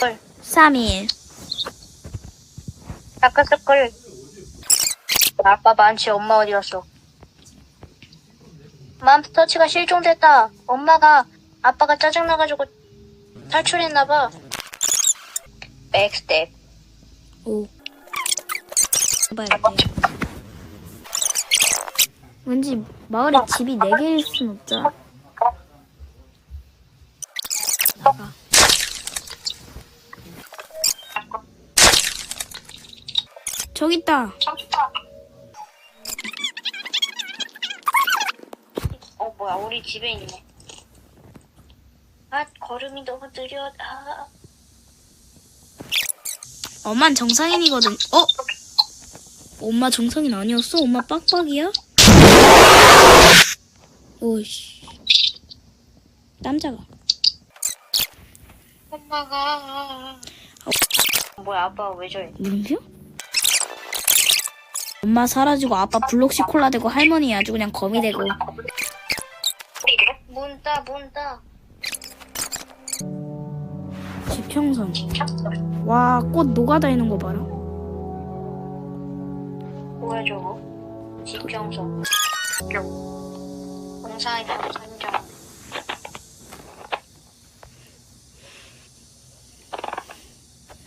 걸 3일. 닦았을걸 아빠 많지 엄마 어디 갔어 맘스터치가 실종됐다 엄마가 아빠가 짜증나가지고 탈출했나봐 백스텝 오. 봐야 돼. 왠지 마을에 집이 4개일 순 없잖아. 아. 저기 있다. 어 뭐야 우리 집에 있네 아 걸음이 너무 느려 아 엄만 정상인이거든. 어? 엄마 정상인 아니었어? 엄마 빡빡이야? 오이씨. 땀자가. 엄마가 뭐야 아빠가 왜 저래 물음표? 엄마 사라지고 아빠 블록시 콜라 되고 할머니 아주 그냥 거미 되고. 문따 문따 지평선. 와꽃 노가다 있는 거 봐라. 뭐야 저거? 지평선. 공사에 산정.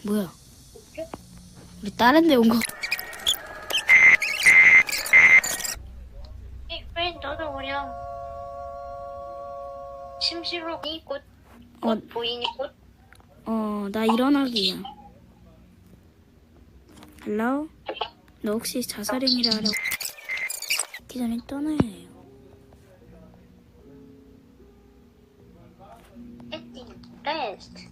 뭐야? 우리 다른 데 온거 그냥 심시로 이꽃 꽃 어. 보이니 꽃 어, 나 일어나기야. 헬로? 너 혹시 자살행위를 하려고 기 전에 떠나야 해요. 베스트